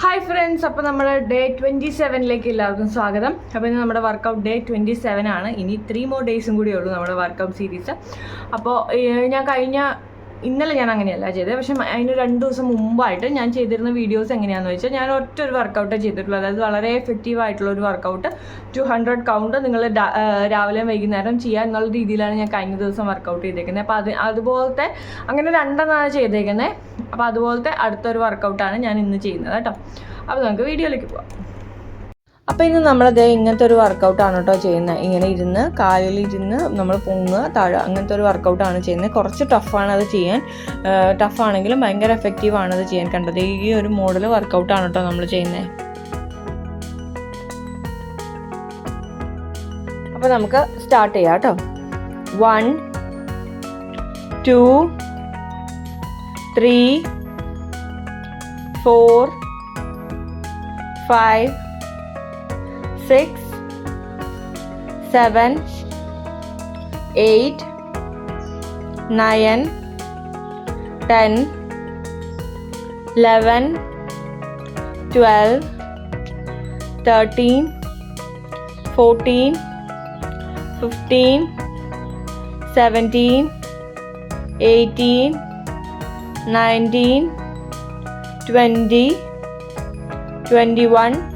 Hi friends അപ്പോൾ നമ്മൾ day twenty സെവനിലേക്ക് എല്ലാവർക്കും സ്വാഗതം അപ്പോൾ ഇന്ന് നമ്മുടെ വർക്കൗട്ട് ഡേ ട്വൻറ്റി സെവൻ ആണ് ഇനി ത്രീ മോർ ഡേയ്സും കൂടിയേ ഉള്ളൂ നമ്മുടെ വർക്കൗട്ട് സീരീസ് അപ്പോൾ ഞാൻ കഴിഞ്ഞ ഇന്നലെ ഞാൻ അങ്ങനെയല്ല ചെയ്തത് പക്ഷെ അതിന് രണ്ട് ദിവസം മുമ്പായിട്ട് ഞാൻ ചെയ്തിരുന്ന വീഡിയോസ് എങ്ങനെയാണെന്ന് വെച്ചാൽ ഞാൻ ഒറ്റ ഒരു വർക്കൗട്ടേ ചെയ്തിട്ടുള്ളൂ അതായത് വളരെ എഫക്റ്റീവ് ആയിട്ടുള്ള ഒരു വർക്കൗട്ട് ടു ഹൺഡ്രഡ് കൗണ്ട് നിങ്ങൾ രാവിലെയും വൈകുന്നേരം ചെയ്യുക എന്നുള്ള രീതിയിലാണ് ഞാൻ കഴിഞ്ഞ ദിവസം വർക്കൗട്ട് ചെയ്തേക്കുന്നത് അപ്പോൾ അത് അതുപോലത്തെ അങ്ങനെ രണ്ടെണ്ണമാണ് ചെയ്തേക്കുന്നത് അപ്പോൾ അതുപോലത്തെ അടുത്തൊരു വർക്കൗട്ടാണ് ഞാൻ ഇന്ന് ചെയ്യുന്നത് കേട്ടോ അപ്പോൾ നമുക്ക് വീഡിയോയിലേക്ക് പോകാം അപ്പോൾ ഇന്ന് നമ്മളത് ഇങ്ങനത്തെ ഒരു വർക്കൗട്ടാണ് കേട്ടോ ചെയ്യുന്നത് ഇങ്ങനെ ഇരുന്ന് കാലിൽ ഇരുന്ന് നമ്മൾ പൊങ്ങുക താഴെ അങ്ങനത്തെ ഒരു വർക്കൗട്ടാണ് ചെയ്യുന്നത് കുറച്ച് ടഫാണ് അത് ചെയ്യാൻ ടഫാണെങ്കിലും ഭയങ്കര എഫക്റ്റീവാണ് അത് ചെയ്യാൻ കണ്ടത് ഈ ഒരു മോഡൽ വർക്കൗട്ടാണ് കേട്ടോ നമ്മൾ ചെയ്യുന്നത് അപ്പോൾ നമുക്ക് സ്റ്റാർട്ട് ചെയ്യാം കേട്ടോ one two three four five six, seven, eight, nine, ten, eleven, twelve, thirteen, fourteen, fifteen, seventeen, eighteen, nineteen, twenty, twenty-one.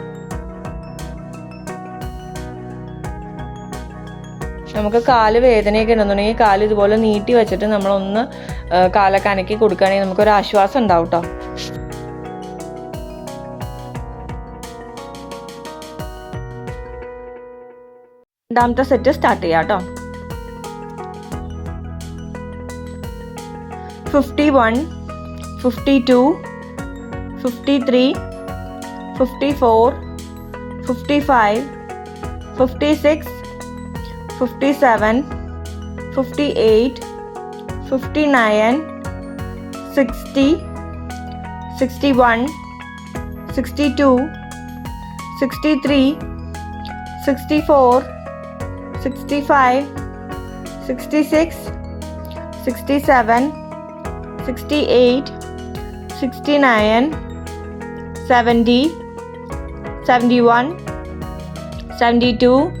നമുക്ക് കാല് വേദനയൊക്കെ ഉണ്ടെന്നുണ്ടെങ്കിൽ കാല് ഇതുപോലെ നീട്ടി വെച്ചിട്ട് നമ്മളൊന്ന് കാലൊക്കെ അനക്കി കൊടുക്കുകയാണെങ്കിൽ നമുക്കൊരു ആശ്വാസം ഉണ്ടാവും കേട്ടോ രണ്ടാമത്തെ സെറ്റ് സ്റ്റാർട്ട് ചെയ്യാം കേട്ടോ fifty one fifty two fifty three fifty four fifty five fifty six 57, 58, 59, 60, 61, 62, 63, 64, 65, 66, 67, 68, 69, 70, 71, 72,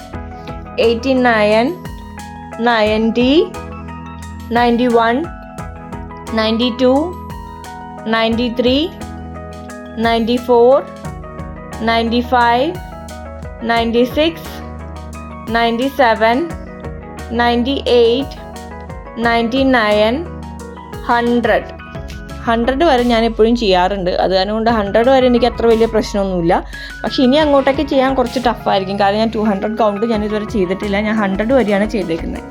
eighty nine ninety ninety one ninety two ninety three ninety four ninety five ninety six ninety seven ninety eight ninety nine hundred hundred വരെ ഞാൻ എപ്പോഴും ചെയ്യാറുണ്ട് അത് കാരണം കൊണ്ട് hundred വരെ എനിക്ക് അത്ര വലിയ പ്രശ്നമൊന്നുമില്ല പക്ഷേ ഇനി അങ്ങോട്ടേക്ക് ചെയ്യാൻ കുറച്ച് ടഫായിരിക്കും കാരണം ഞാൻ ടു ഹൺഡ്രഡ് കൗണ്ട് ഞാൻ ഇതുവരെ ചെയ്തിട്ടില്ല ഞാൻ ഹൺഡ്രഡ് വരെയാണ് ചെയ്തേക്കുന്നത്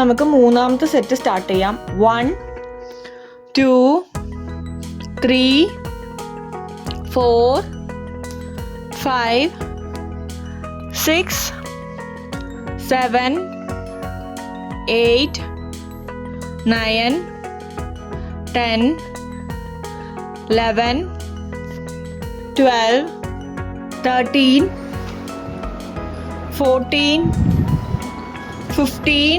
നമുക്ക് മൂന്നാമത്തെ സെറ്റ് സ്റ്റാർട്ട് ചെയ്യാം one two three four five six seven eight nine ten eleven twelve thirteen fourteen fifteen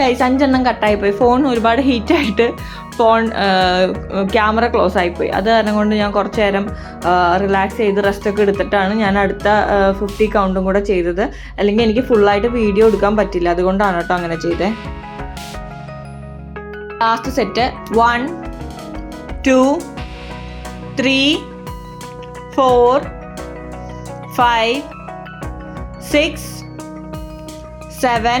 guys അഞ്ചെണ്ണം കട്ടായി പോയി ഫോൺ ഒരുപാട് ഹീറ്റായിട്ട് ഫോൺ ക്യാമറ ക്ലോസ് ആയിപ്പോയി അത് കാരണം കൊണ്ട് ഞാൻ കുറച്ച് നേരം റിലാക്സ് ചെയ്ത് റെസ്റ്റ് ഒക്കെ എടുത്തിട്ടാണ് ഞാൻ അടുത്ത ഫിഫ്റ്റി കൗണ്ടും കൂടെ ചെയ്തത് അല്ലെങ്കിൽ എനിക്ക് ഫുള്ളായിട്ട് വീഡിയോ എടുക്കാൻ പറ്റില്ല അതുകൊണ്ടാണ് കേട്ടോ അങ്ങനെ ചെയ്തേ last set one two three four five six seven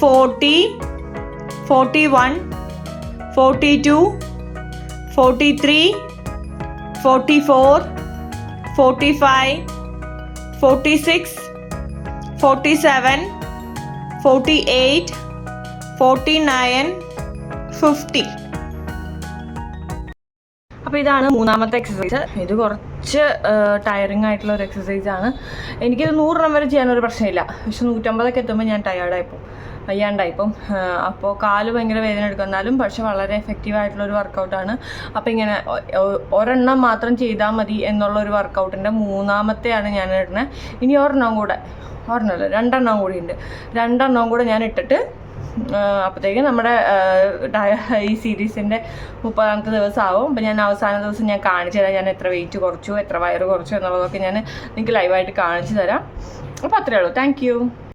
forty forty one forty two forty three forty four forty five forty six forty seven forty eight forty nine fifty അപ്പോൾ ഇതാണ് മൂന്നാമത്തെ എക്സസൈസ് ഇത് കുറച്ച് ടയറിങ് ആയിട്ടുള്ള ഒരു എക്സസൈസാണ് എനിക്കിത് നൂറെണ്ണം വരെ ചെയ്യാനൊരു പ്രശ്നമില്ല പക്ഷെ നൂറ്റമ്പതൊക്കെ എത്തുമ്പോൾ ഞാൻ ടയേർഡായിപ്പോൾ ഇപ്പം അപ്പോൾ കാല് ഭയങ്കര വേദന എടുക്കുന്നാലും പക്ഷെ വളരെ എഫക്റ്റീവ് ആയിട്ടുള്ള ഒരു വർക്കൗട്ടാണ് അപ്പം ഇങ്ങനെ ഒരെണ്ണം മാത്രം ചെയ്താൽ മതി എന്നുള്ള ഒരു വർക്കൗട്ടിൻ്റെ മൂന്നാമത്തെയാണ് ഞാൻ ഇടുന്നത് ഇനി ഒരെണ്ണം കൂടെ ഒരെണ്ണമല്ല രണ്ടെണ്ണം കൂടി ഉണ്ട് രണ്ടെണ്ണം കൂടെ ഞാൻ ഇട്ടിട്ട് അപ്പോഴത്തേക്കും നമ്മുടെ ഈ സീരീസിൻ്റെ മുപ്പതാമത്തെ ദിവസം ആവും അപ്പോൾ ഞാൻ അവസാന ദിവസം ഞാൻ കാണിച്ചു തരാം ഞാൻ എത്ര വെയിറ്റ് കുറച്ചു എത്ര വയറ് കുറച്ചു എന്നുള്ളതൊക്കെ ഞാൻ നിങ്ങൾക്ക് ലൈവായിട്ട് കാണിച്ചു തരാം അപ്പോൾ അത്രയേ ഉള്ളൂ താങ്ക്